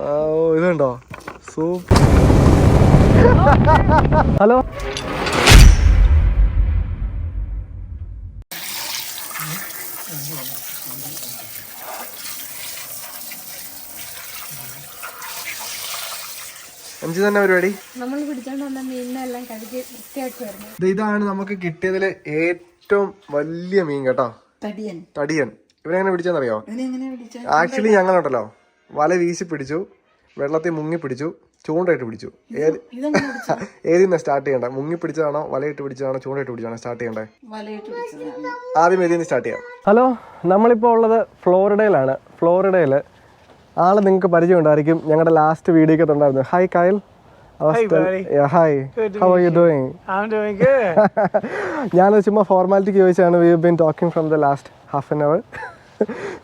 ഓ ഇതുണ്ടോ? Super hello? അഞ്ചു തന്നെ പരിപാടി? നമ്മൾ പിടിച്ചോണ്ട് വന്ന മീനിനെല്ലാം കഴുകി ഇതാണ് നമുക്ക് കിട്ടിയതിൽ ഏറ്റവും വലിയ മീൻ കേട്ടോ. തടിയൻ. തടിയൻ. ഇവനെങ്ങനെ പിടിച്ചെന്നറിയോ? ആക്ച്വലി ഞങ്ങളുണ്ടല്ലോ. വല വീശി പിടിച്ചു വെള്ളത്തിൽ മുങ്ങി പിടിച്ചു ചൂണ്ടയിട്ട് പിടിച്ചു. ഏത് പിടിച്ച സ്റ്റാർട്ട് ചെയ്യണ്ടേ? മുങ്ങി പിടിച്ചതാണോ വലയിട്ട് പിടിച്ചതാണോ ചൂണ്ടയിട്ട് പിടിച്ചതാണോ സ്റ്റാർട്ട് ചെയ്യണ്ടേ? ആദ്യം ഏതിന്ന് സ്റ്റാർട്ട് ചെയ്യാം? ഹലോ നമ്മളിപ്പോൾ ഉള്ളത് ഫ്ലോറിഡയിലാണ്. ഫ്ലോറിഡയിൽ ആൾ നിങ്ങൾക്ക് പരിചയം ഉണ്ടായിരിക്കും. ഞങ്ങളുടെ ലാസ്റ്റ് വീഡിയോ ഉണ്ടായിരുന്നു hi Kayal hi how are you doing. ഞാനത് ചുമ്മാ ഫോർമാലിറ്റിക്ക് ചോദിച്ചാണ് we been talking from the last half an hour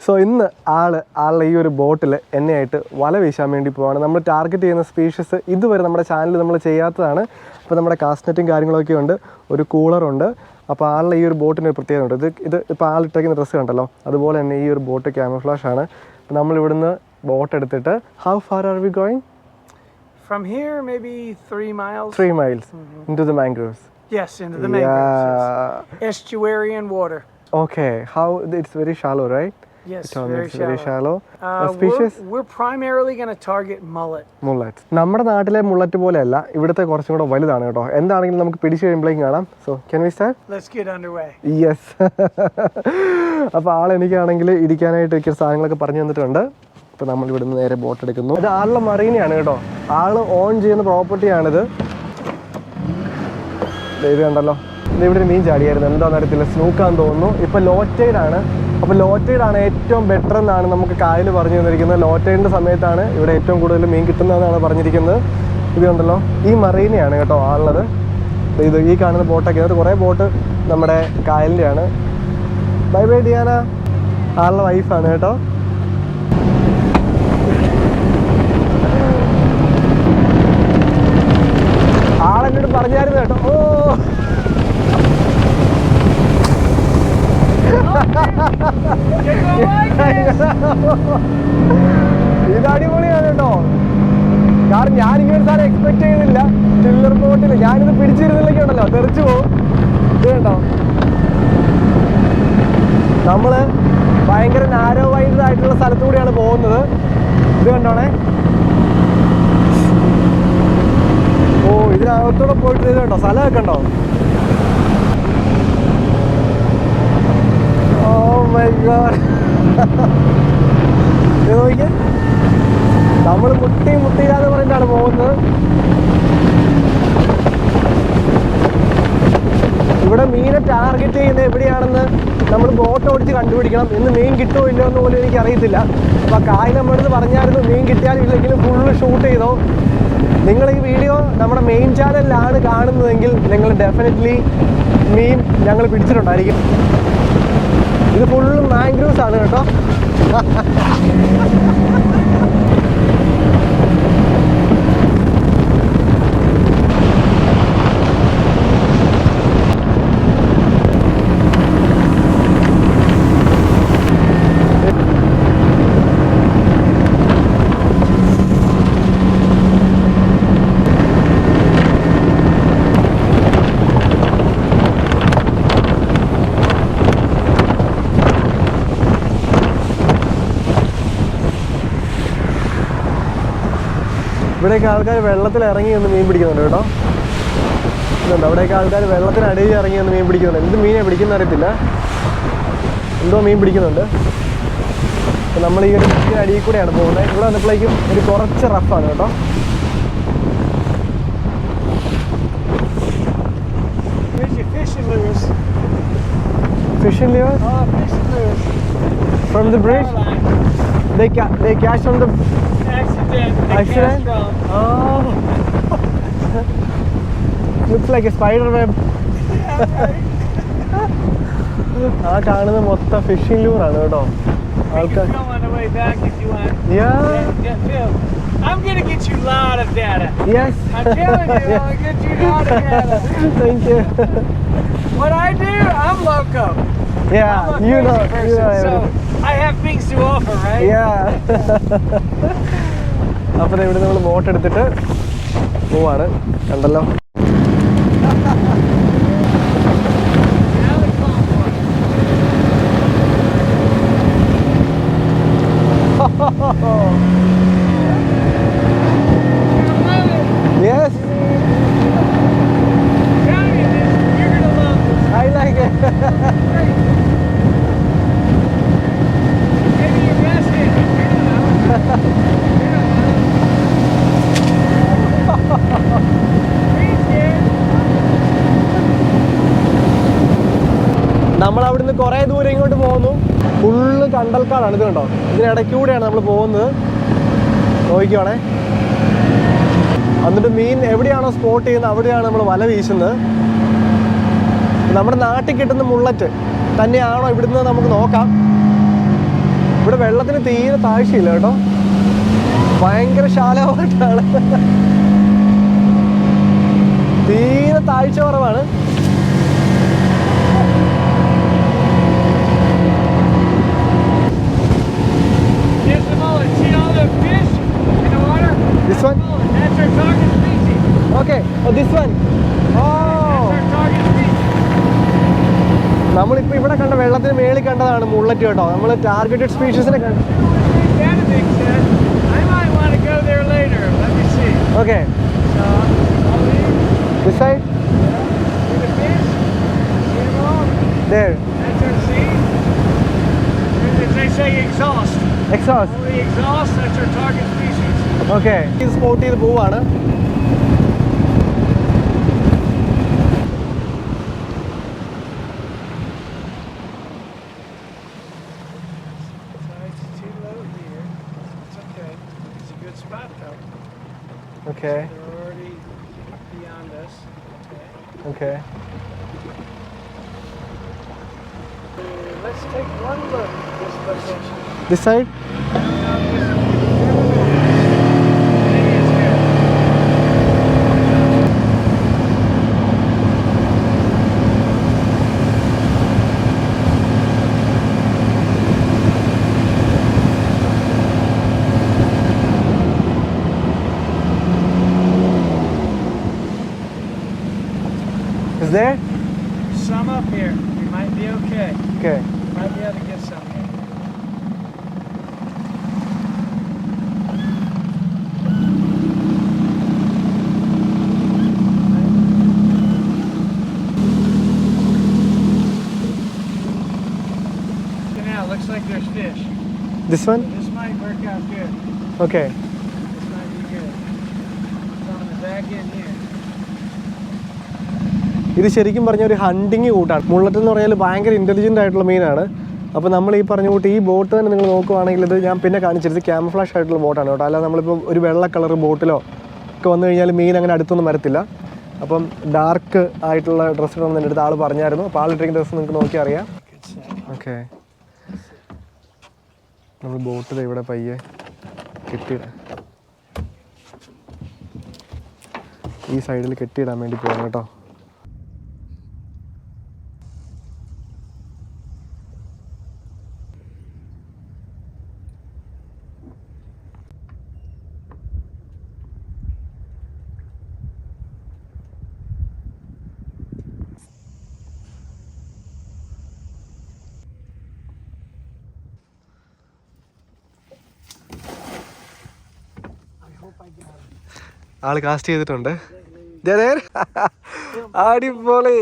so ഇന്ന് ആൾ ആളുടെ ഈ ഒരു ബോട്ടിൽ എന്നെയായിട്ട് വല വീശാൻ വേണ്ടി പോവാണ് നമ്മൾ ടാർഗറ്റ് ചെയ്യുന്ന സ്പീഷീസ് ഇതുവരെ നമ്മുടെ ചാനൽ നമ്മൾ ചെയ്യാത്തതാണ് അപ്പോൾ നമ്മുടെ കാസ്റ്റ്നെറ്റും കാര്യങ്ങളൊക്കെ ഉണ്ട് ഒരു കൂളറുണ്ട് അപ്പോൾ ആളുടെ ഈ ഒരു ബോട്ടിന് ഒരു പ്രത്യേകത ഉണ്ട് ഇത് ഇത് ഇപ്പോൾ ആളിട്ടേക്കുന്ന ഡ്രസ്സ് കണ്ടല്ലോ അതുപോലെ തന്നെ ഈ ഒരു ബോട്ട് ക്യാമഫ്ലാഷ് ആണ് അപ്പോൾ നമ്മൾ ഇവിടുന്ന് ബോട്ട് എടുത്തിട്ട് how far are we going From here, maybe three miles. Three miles mm-hmm. into the mangroves. Yes, into the mangroves. yes. Yeah. Estuarian water. Okay. How it's very shallow, right? Yes, very shallow. very shallow. Uh, species? we're, we're primarily going to target mullet. Mullet. നമ്മുടെ നാട്ടിലെ mullet പോലെയല്ല ഇവിടുത്തെ കുറച്ചും കൂടെ വലുതാണ് കേട്ടോ എന്താണെങ്കിലും നമുക്ക് പിടിച്ചു കഴിയുമ്പോഴേക്കും കാണാം so can we start Let's get underway. Yes അപ്പോൾ ആൾ എനിക്കാണെങ്കിൽ ഇരിക്കാനായിട്ട് ഇരിക്കുന്ന സാധനങ്ങളൊക്കെ പറഞ്ഞു തന്നിട്ടുണ്ട് അപ്പോൾ നമ്മൾ ഇവിടുന്ന് നേരെ ബോട്ട് എടുക്കുന്നു ഇത് ആളുടെ മറീനയാണ് കേട്ടോ ആൾ ഓൺ ചെയ്യുന്ന പ്രോപ്പർട്ടിയാണിത് ദൈവം ഉണ്ടല്ലോ ഇവിടെ ഒരു മീൻ ചാടിയായിരുന്നു. എന്താണെന്ന് അറിയത്തില്ല. സ്നൂക്കാന്ന് തോന്നുന്നു. ഇപ്പോൾ ലോറ്റൈഡാണ്. അപ്പോൾ ലോറ്റൈഡാണ് ഏറ്റവും ബെറ്റർ എന്നാണ് നമുക്ക് കായൽ പറഞ്ഞു തന്നിരിക്കുന്നത്. ലോറ്റൈഡിന്റെ സമയത്താണ് ഇവിടെ ഏറ്റവും കൂടുതൽ മീൻ കിട്ടുന്നതെന്നാണ് പറഞ്ഞിരിക്കുന്നത്. ഇതുണ്ടല്ലോ ഈ മറീനയാണ് കേട്ടോ ആളുള്ളത്. ഇത് ഈ കാണുന്ന ബോട്ടൊക്കെ. അതായത് കുറേ ബോട്ട് നമ്മുടെ കായലിന്റെയാണ് ബൈ ബൈ ഡിയാന. ആളുടെ വൈഫാണ് കേട്ടോ. ആളെന്നോട് പറഞ്ഞായിരുന്നു കേട്ടോ ഓ ഇത് അടിപൊളിയാണ് കേട്ടോ കാരണം ഞാൻ ഇങ്ങനെ സാധനം എക്സ്പെക്ട് ചെയ്തില്ല ചില്ലർ ബോട്ടിൽ ഞാനിത് പിടിച്ചിരുന്നില്ലെങ്കിൽ ഉണ്ടല്ലോ തെറിച്ചു പോകും ഇത് കണ്ടോ നമ്മൾ ഭയങ്കര നാരോ വൈഡ് ആയിട്ടുള്ള സ്ഥലത്തൂടെയാണ് പോകുന്നത് ഇത് കണ്ടോണേ ഓ ഇതിനകത്തൂടെ കണ്ടോ സ്ഥലമൊക്കെ ഉണ്ടോ? ഓ മൈ ഗോഡ് നോക്കിയേ നമ്മൾ മുട്ടി മുട്ടിയില്ലാന്ന് പറഞ്ഞിട്ടാണ് പോകുന്നത്. ഇവിടെ മീനെ ടാർഗറ്റ് ചെയ്യുന്നത് എവിടെയാണെന്ന് നമ്മൾ ബോട്ട് ഓടിച്ച് കണ്ടുപിടിക്കണം. ഇന്ന് മീൻ കിട്ടുമോ ഇല്ലയോ എന്ന് പോലും എനിക്ക് അറിയത്തില്ല അപ്പോൾ കായ് നമ്മളടുത്ത് പറഞ്ഞായിരുന്നു മീൻ കിട്ടിയാലും ഇല്ലെങ്കിലും ഫുള്ള് ഷൂട്ട് ചെയ്തോ? നിങ്ങൾ ഈ വീഡിയോ നമ്മുടെ മെയിൻ ചാനലിലാണ് കാണുന്നതെങ്കിൽ നിങ്ങൾ ഡെഫിനറ്റ്ലി മീൻ ഞങ്ങൾ പിടിച്ചിട്ടുണ്ടായിരിക്കും. ഇത് ഫുള്ള് മാംഗ്രൂവ്സ് ആണ് കേട്ടോ. ഇവിടെയൊക്കെ ആൾക്കാർ വെള്ളത്തിൽ ഇറങ്ങി നിന്ന് മീൻ പിടിക്കുന്നുണ്ട് കേട്ടോ. ഇതുണ്ട്. അവിടെയൊക്കെ ആൾക്കാർ വെള്ളത്തിനടിയിൽ ഇറങ്ങി നിന്ന് മീൻ പിടിക്കുന്നുണ്ട്. എന്ത് മീനെ പിടിക്കുന്ന അറിയത്തില്ല. എന്തോ മീൻ പിടിക്കുന്നുണ്ട്. അപ്പം നമ്മൾ ഈ ഒരു അടിയിൽ കൂടെയാണ് പോകുന്നത്. ഇവിടെ വന്നപ്പോഴേക്കും ഒരു കുറച്ച് റഫാണ് കേട്ടോ. Your fishing lures. Oh, lures. From the bridge Caroline. ദേ ദേ cash from the Accident. They Accident? cast from. Oh. Looks like a spider web. ആ കാണുന്നത് മൊത്തം ഫിഷിംഗ് ലൂറാണ് കേട്ടോ We ആൾക്കാർ can film on the way back if you want. Yeah. Yeah, yeah, film. I'm gonna get you a lot of data. Yes I'm telling you, I'm gonna get you a lot of data. Thank you What I do, I'm loco. Yeah I'm a you know crazy you person, so I have things to offer, right? Yeah അപ്പോൾ ഇവിടെ നമ്മൾ boat എടുത്തിട്ട് പോവാണ്. കണ്ടല്ലോ. Yes, You're gonna love this. I like it. Maybe your best hit. You don't know. You don't know. Please, kid. നമ്മൾ അവിടുന്ന് കുറേ ദൂരം ഇങ്ങോട്ട് പോകുന്നു ഫുള്ള് ഇത് കണ്ടോ? ഇതിനിടയ്ക്കൂടെയാണ് നമ്മൾ പോകുന്നത്. നോക്കിക്കോണേ. എന്നിട്ട് മീൻ എവിടെയാണോ സ്പോട്ട് ചെയ്യുന്നത് അവിടെയാണ് നമ്മൾ വല വീശുന്നത്. നമ്മുടെ നാട്ടിൽ കിട്ടുന്ന മുള്ളറ്റ് തന്നെയാണോ ഇവിടുന്ന് നമുക്ക് നോക്കാം. ഇവിടെ വെള്ളത്തിന് തീരെ താഴ്ചയില്ല കേട്ടോ. ഭയങ്കര ശാലമായിട്ടാണ്. തീരെ താഴ്ച കുറവാണ്. Oh, this one. Oh. നമ്മളിപ്പോൾ ഇവിടെ കണ്ട വെള്ളത്തിന് മേളിൽ കണ്ടതാണ് മുള്ളറ്റ് we നമ്മൾ ടാർഗറ്റഡ് സ്പീഷീസിനെ കണ്ടു okay This side? There. That's our sea. As they say, exhaust. Exhaust. Only exhaust, that's our target species. Okay. This is 40 the blue one. Okay. They're already beyond us. Okay. okay. Let's take one look at this location. This side? there? Some up here. We might be okay. Okay. Might be able to get some. Looks like there's fish. This one? This might work out good. Okay. ഇത് ശരിക്കും പറഞ്ഞ ഒരു hunting കൂട്ടാണ് mullet എന്ന് പറഞ്ഞാൽ ഭയങ്കര intelligent ആയിട്ടുള്ള മീനാണ് അപ്പോൾ നമ്മൾ ഈ പറഞ്ഞ കൂട്ടി ഈ ബോട്ട് തന്നെ നിങ്ങൾ നോക്കുവാണെങ്കിൽ ഇത് ഞാൻ പിന്നെ കാണിച്ചിരുന്നത് ക്യാമഫ്ലാഷ് ആയിട്ടുള്ള ബോട്ടാണ് കേട്ടോ. അല്ലാതെ നമ്മളിപ്പോൾ ഒരു വെള്ള കളർ ബോട്ടിലോ ഒക്കെ വന്നു കഴിഞ്ഞാൽ മീൻ അങ്ങനെ അടുത്തൊന്നും വരത്തില്ല. അപ്പം ഡാർക്ക് ആയിട്ടുള്ള ഡ്രസ്സ് ഇടണം എന്റെ അടുത്ത് ആൾ പറഞ്ഞായിരുന്നു. അപ്പോൾ ആളിട്ടിരിക്കുന്ന ഡ്രസ്സ് നിങ്ങൾക്ക് നോക്കി അറിയാം. ഓക്കെ നമ്മൾ ബോട്ടിൽ ഇവിടെ പയ്യെ കെട്ടിയിടാം ഈ സൈഡിൽ കെട്ടിയിടാൻ വേണ്ടി പോകണം കേട്ടോ. ആൾ കാസ്റ്റ് ചെയ്തിട്ടുണ്ട്. അടിപൊളി.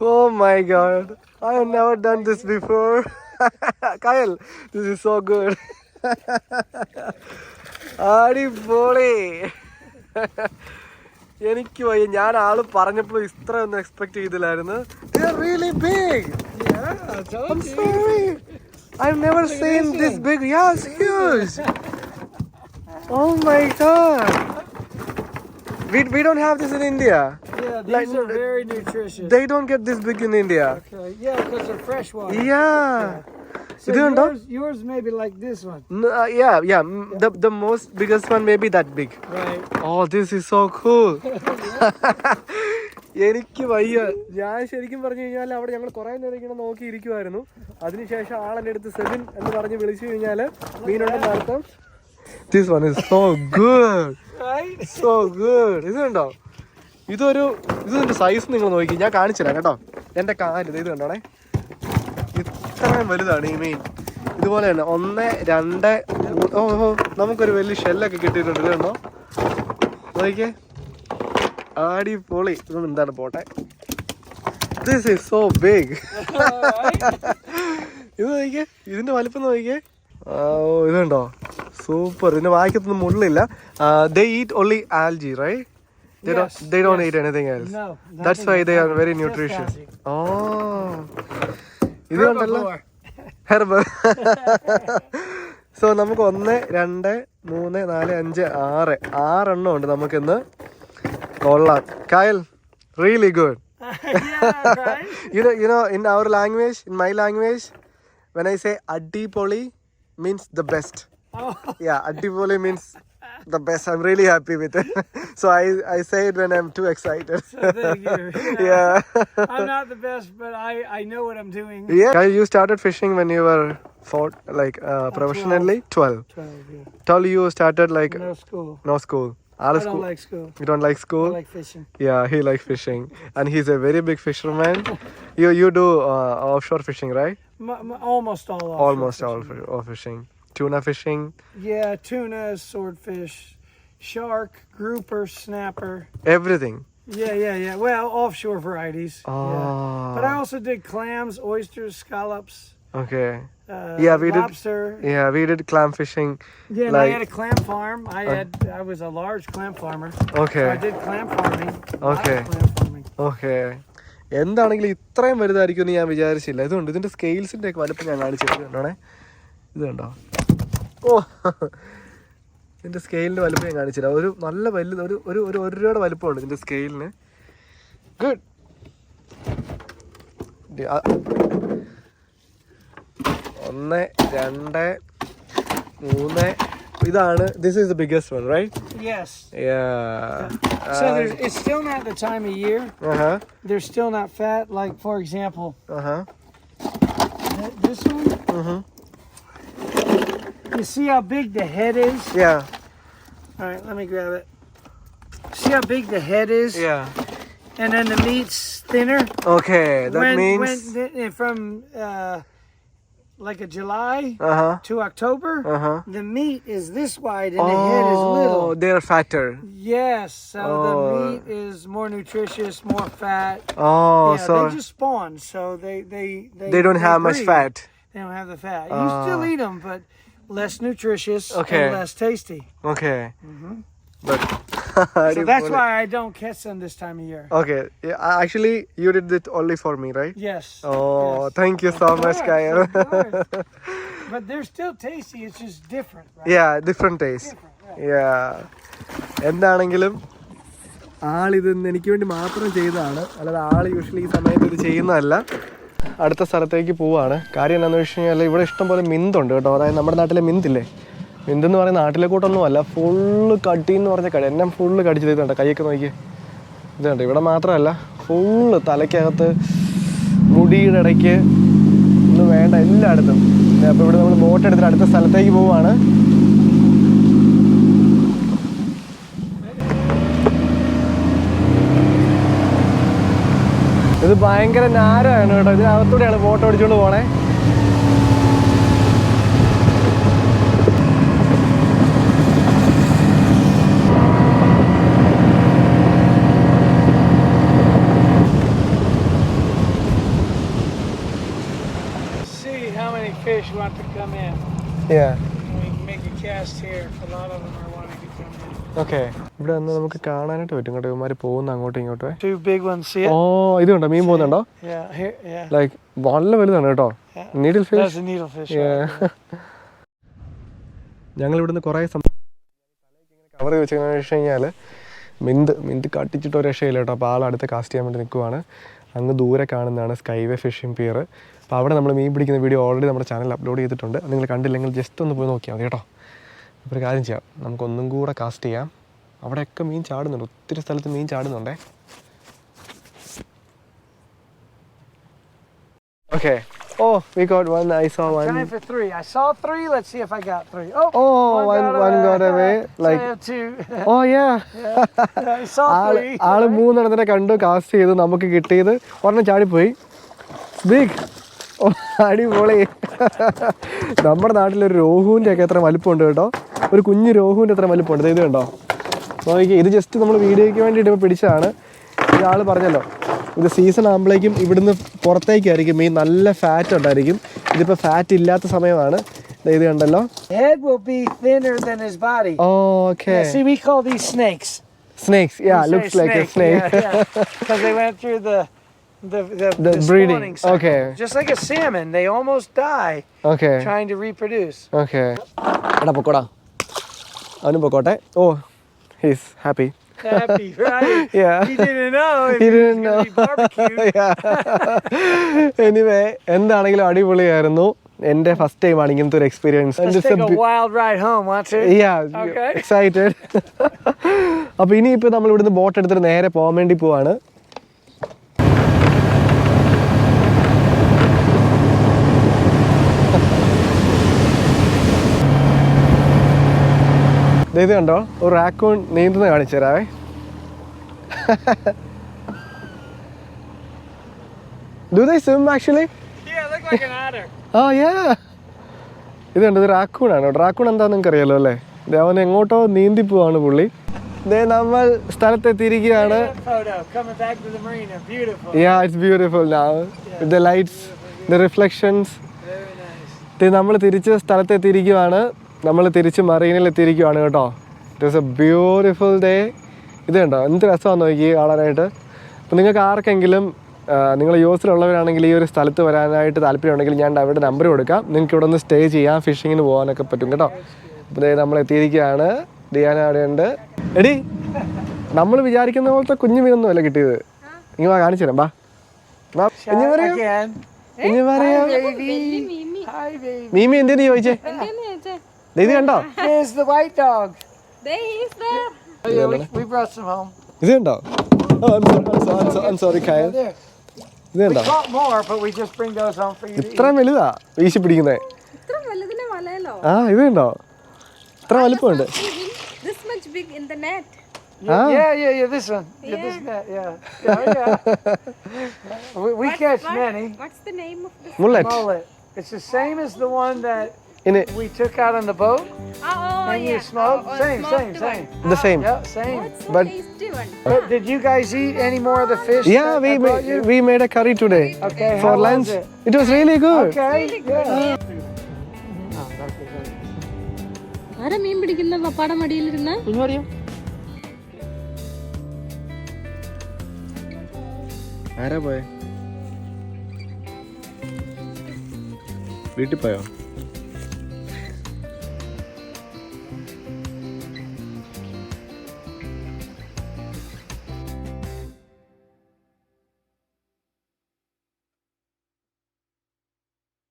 ഓ my god I have never done this before കയൽ this is so good അടിപൊളി. എനിക്ക് വയ്യ. ഞാൻ ആൾ പറഞ്ഞപ്പോൾ ഇത്ര ഒന്നും expect ചെയ്തില്ലായിരുന്നു really big I'm never I've never seen this big. Oh my god. We, we don't have this in India. Yeah, these Like- are very nutritious. They don't get this big in India. Okay, yeah, because they're freshwater. Yeah. So you കണ്ടോ? yours, yours may be like this one. No, uh, yeah, yeah. yeah. The, the most biggest one may be that big. Right. Oh, this is so cool. എനിക്ക് വയ്യ ഞാൻ ശരിക്കും പറഞ്ഞു കഴിഞ്ഞാൽ അവിടെ ഞങ്ങൾ കുറേ നേരം ഇങ്ങനെ നോക്കി ഇരിക്കുമായിരുന്നു അതിനുശേഷം ആളെന്റെ അടുത്ത് സെബിൻ എന്ന് പറഞ്ഞ് വിളിച്ചു കഴിഞ്ഞാൽ മീനുണ്ടെന്ന് അർത്ഥം this one is so good? So good ഇത് കണ്ടോ ഇതൊരു ഇതിന്റെ സൈസ് നിങ്ങൾ നോക്കി. ഞാൻ കാണിച്ചില്ല കേട്ടോ. എന്റെ കാൽ ഇത് കണ്ടോണേ ഇത്രയും വലുതാണ് ഈ മീൻ. ഇതുപോലെ തന്നെ ഒന്ന് രണ്ട് ഓഹോ നമുക്കൊരു വലിയ ഷെല്ലൊക്കെ കിട്ടിയിട്ടുണ്ട്. ഇത് കണ്ടോ? നോക്കിയേ ആടി പൊളി ഇതൊന്നും എന്താണ് പോട്ടെ? ദിസ് ഈസ് സോ ബിഗ് ഇത് നോക്കിയേ ഇതിന്റെ വലിപ്പം നോക്കിയേ ഓ ഇതുണ്ടോ? സൂപ്പർ ഇതിന് വായിക്കത്തൊന്നും മുള്ളില്ല. Only algae right anything that's why they are very nutrition oh ഇത് കണ്ടല്ലോ സോ നമുക്ക് ഒന്ന് രണ്ട് മൂന്ന് നാല് അഞ്ച് ആറ്. ആറെണ്ണം ഉണ്ട് നമുക്ക് ഇന്ന് കൊള്ളാം കായൽ really good you know you know in our language in my language when I say അടിപൊളി means the best adipoli means the Oh, yeah adipoli means the best i'm really happy with it so i i say it when i'm too excited thank you. yeah I'm not the best, but I, I know what I'm doing. yeah you started fishing when you were four like uh, professionally 12 12, yeah. 12 you started like No school. no school I All don't school like school. you don't like school. I like fishing. yeah he likes fishing and he's a very big fisherman you you do uh, offshore fishing right M- m- almost all. offshore almost all fishing. fi- all fishing tuna fishing Yeah, tuna, swordfish, shark, grouper, snapper. everything Yeah, yeah, yeah. Well, offshore varieties. Oh. Yeah. But I oh also did clams, oysters, scallops, okay uh, Yeah, we did- lobster. yeah we did clam fishing Yeah, and I had a clam farm. I Uh, had I was a large clam farmer. okay So I did clam farming. Okay. Okay. Clam farming. Okay എന്താണെങ്കിലും ഇത്രയും വലുതായിരിക്കും എന്ന് ഞാൻ വിചാരിച്ചില്ല ഇതുണ്ട് ഇതിന്റെ സ്കെയിൽസിന്റെ ഒക്കെ വലുപ്പം ഞാൻ കാണിച്ചിട്ടുണ്ടോ ഇതുണ്ടോ ഇത് കണ്ടോ ഓ ഇതിന്റെ സ്കെയിലിന്റെ വലുപ്പം ഞാൻ കാണിച്ചില്ല ഒരു നല്ല വലുത് ഒരു ഒരു ഒരു ഒരു രൂപയുടെ വലുപ്പമുണ്ട് ഇതിന്റെ സ്കെയിലിന് ഗുഡ് ഒന്ന് രണ്ട് മൂന്ന് ഇതാണ് this is the biggest one right there's, it's still not the time of year. Uh huh. They're still not fat. Like for example, Uh huh. th- this one. Mhm. You see how big the head is? Yeah. All right, let me grab it. See how big the head is? Yeah. And then the meat's thinner. Okay. That when, means. when eh, from uh, like a July Uh huh. to October, Uh huh. the meat is this wide and the head is Oh, little. they're fatter. Yes, so the Oh. meat is more nutritious, more fat. Oh, yeah, so they just spawn, so they they they, they don't have much fat. They don't have the fat. You still Ah. eat them, but less nutritious Okay. and less tasty. Okay. But Mm-hmm. So that's why I don't catch them this time of year. Okay. Yeah, actually, you did it only for me, right? Yes. Oh, yes. thank you so Of much, course, Kyle. of course. But they're still tasty. It's just different, right? yeah, different taste. Different, right? Yeah. എന്താണെങ്കിലും ആളിത് എനിക്ക് വേണ്ടി മാത്രം ചെയ്തതാണ് അല്ലാതെ ആൾ usually ഈ സമയത്ത് ഇത് ചെയ്യുന്നതല്ല അടുത്ത സ്ഥലത്തേക്ക് പോവാണ്. കാര്യം എന്താണെന്ന് വെച്ച് കഴിഞ്ഞാൽ ഇവിടെ ഇഷ്ടംപോലെ മിന്തുണ്ട് കേട്ടോ. അതായത് നമ്മുടെ നാട്ടിലെ മിന്തില്ലേ? മിന്ത് എന്ന് പറയുന്ന നാട്ടിലെ കൂട്ടൊന്നും അല്ല. ഫുള്ള് കടി എന്ന് പറഞ്ഞ കടി. എന്നെ ഫുള്ള് കടിച്ച് തീർന്നുണ്ട് കൈയൊക്കെ നോക്കി. ഇതുണ്ട് ഇവിടെ മാത്രമല്ല ഫുള്ള് തലയ്ക്കകത്ത് മുടിയുടെ ഇടയ്ക്ക് ഒന്നും വേണ്ട എല്ലായിടത്തും. അപ്പോൾ ഇവിടെ നമ്മൾ ബോട്ട് എടുത്തിട്ട് അടുത്ത സ്ഥലത്തേക്ക് പോവാണ്. ഇത് ഭയങ്കര നാരമാണ് കേട്ടോ ഇതിനകത്തൂടെയാണ് ബോട്ട് ഓടിച്ചുകൊണ്ട് പോണേ how many fish want to come in. Yeah. We make a cast here. A lot of them are wanting to come in. Okay. ഇവിടെ വന്ന് നമുക്ക് കാണാനായിട്ട് പറ്റും കേട്ടോ ഇവന്മാർ പോകുന്ന അങ്ങോട്ടും ഇങ്ങോട്ടും? ഓ ഇത് കണ്ടോ? മീൻ പോകുന്നുണ്ടോ. ലൈക്ക് വളരെ വലുതാണ് കേട്ടോ. Needle fish. ഞങ്ങൾ ഇവിടുന്ന് കുറേ കവർ വെച്ചെന്ന് വെച്ച് കഴിഞ്ഞാൽ മിന്ത് മിന്ത് കട്ടിച്ചിട്ട് ഒരു രക്ഷയില്ല കേട്ടോ. അപ്പോൾ ആൾ അടുത്ത് കാസ്റ്റ് ചെയ്യാൻ വേണ്ടി നിൽക്കുവാണ് അങ്ങ് ദൂരെ കാണുന്നതാണ് സ്കൈവേ ഫിഷിംഗ് പിയർ അപ്പോൾ അവിടെ നമ്മൾ മീൻ പിടിക്കുന്ന വീഡിയോ ഓൾറെഡി നമ്മുടെ ചാനൽ അപ്ലോഡ് ചെയ്തിട്ടുണ്ട്. നിങ്ങൾ കണ്ടില്ലെങ്കിൽ ജസ്റ്റ് ഒന്ന് പോയി നോക്കിയാൽ മതി കേട്ടോ. അപ്പോൾ ഒരു കാര്യം ചെയ്യാം നമുക്കൊന്നും കൂടെ കാസ്റ്റ് ചെയ്യാം അവിടെയൊക്കെ മീൻ ചാടുന്നുണ്ട് ഒത്തിരി സ്ഥലത്ത് മീൻ ചാടുന്നുണ്ടേ okay Oh, we got one. I saw Time one. for three. I saw three. Let's see if I got three. Oh, Oh, one one got away. So I Like, have two. oh yeah. I saw all three. ആൾ മൂന്നെണ്ണത്തിനെ കണ്ടു cast ചെയ്തു നമുക്ക് കിട്ടിയത് ഒരെണ്ണം ചാടിപ്പോയി big ഓ അടിപൊളി നമ്മുടെ നാട്ടിലൊരു രോഹുവിന്റെ ഒക്കെ എത്ര വലിപ്പമുണ്ട് കേട്ടോ. ഒരു കുഞ്ഞു രോഹുവിന്റെ എത്ര വലിപ്പമുണ്ട്. ഇത് കണ്ടോ? നോക്കി ഇത് ജസ്റ്റ് നമ്മൾ വീഡിയോയ്ക്ക് വേണ്ടിയിട്ട് ഇപ്പോൾ പിടിച്ചതാണ്. ഇയാൾ പറഞ്ഞല്ലോ ഇത് സീസൺ ആകുമ്പോഴേക്കും ഇവിടുന്ന് പുറത്തേക്കായിരിക്കും മീൻ നല്ല ഫാറ്റ് ഉണ്ടായിരിക്കും. ഇതിപ്പോൾ ഫാറ്റ് ഇല്ലാത്ത സമയമാണ്. ഇത് കണ്ടല്ലോ. Okay. Snakes ya looks like a snake, yeah, yeah. Because they went through the the the, The breeding, spawning cycle. okay. Just like a salmon, they almost die Okay. trying to reproduce. Okay. എടാ പൊക്കോടാ അവനും പൊക്കോട്ടെ ഓ he's happy Happy, right? Yeah. He didn't know if He was didn't to be barbecued. Anyway എന്താണെങ്കിലും അടിപൊളിയായിരുന്നു എന്റെ first time ആണ് ഇങ്ങനത്തെ ഒരു experience Let's take a wild ride home, want to? Okay. Excited അപ്പോൾ ഇനിയിപ്പോൾ നമ്മൾ ഇവിടുന്ന് ബോട്ട് എടുത്തിട്ട് നേരെ പോകാൻ വേണ്ടി പോവാണ് ഇത് കണ്ടോ? ഒരു റാക്കൂൺ നീന്തുന്ന കാണിച്ചു തരാവേ. Do they swim actually Yeah, look like an otter. ആ യാ ഇത് കണ്ടത് റാക്കൂൺ ആണ്? റാക്കൂൺ എന്താന്ന് നിങ്ങൾക്ക് അറിയാലോ അല്ലേ? ഇത് അവൻ എങ്ങോട്ടോ നീന്തി പോവാണ് പുള്ളി. ദേ നമ്മൾ സ്ഥലത്തെത്തിയിരിക്കുകയാണ്. Ya it's beautiful the lights the reflections നമ്മൾ തിരിച്ച് സ്ഥലത്തെത്തിയിരിക്കുകയാണ്. നമ്മൾ തിരിച്ച് മറീനിൽ എത്തിയിരിക്കുവാണ് കേട്ടോ. It is a beautiful day ഇത് കണ്ടോ? എന്ത് രസമാണ് നോക്കി കാണാനായിട്ട്. അപ്പോൾ നിങ്ങൾക്ക് ആർക്കെങ്കിലും നിങ്ങൾ യു എസിലുള്ളവരാണെങ്കിൽ ഈ ഒരു സ്ഥലത്ത് വരാനായിട്ട് താല്പര്യമുണ്ടെങ്കിൽ ഞാൻ അവരുടെ നമ്പർ കൊടുക്കാം. നിങ്ങൾക്ക് ഇവിടെ ഒന്ന് സ്റ്റേ ചെയ്യാം ഫിഷിങ്ങിന് പോകാനൊക്കെ പറ്റും കേട്ടോ. അപ്പോൾ നമ്മൾ എത്തിയിരിക്കുകയാണ്. ഡിയാന അവിടെ ഉണ്ട് എടി നമ്മൾ വിചാരിക്കുന്ന പോലത്തെ കുഞ്ഞു മീനൊന്നും അല്ല കിട്ടിയത്. ഇനി വാ കാണിച്ചു തരാം ബാ വാ, ഇനി പറയൂ Again. ഇനി പറയാം Baby. Hi, baby. മീമി എന്തിനു ചോദിച്ചേ? ഇത് കണ്ടോ Here's the white dog. There he is there. Oh, yeah, we, we brought some home. ഇത് കണ്ടോ സോറി കയൽ There. ഇത് We കണ്ടോ caught more, but we just bring those home for you to eat. ഇത്രയും വലുതാ വീശി പിടിക്കുന്നേ ഇത്ര വലുതിനെ വലയല്ലോ ആ ഇത് കണ്ടോ ഇത്ര വലിപ്പമുണ്ട് this much big in the net Ah. Yeah, yeah, yeah, this one. Yeah, this net, yeah. Yeah, yeah. we we catch what? many. what's the name of this mullet Mullet. It's the same as the one that ഇനി we took out on the boat oh, oh and yeah you smoked. oh, oh, same, same, smoked same. Oh, the same. Yeah, same. What's But- doing? But did you guys eat any more of the fish? Yeah, that made, I made you? curry today. Okay, for how lunch. was it? it? was really good. Okay. Really good. yeah. ആരാ മീൻ പിടിക്കുന്ന പപ്പാടെ മടിയിലിരുന്ന് ആരാ പോയ വീട്ടിൽ പോയോ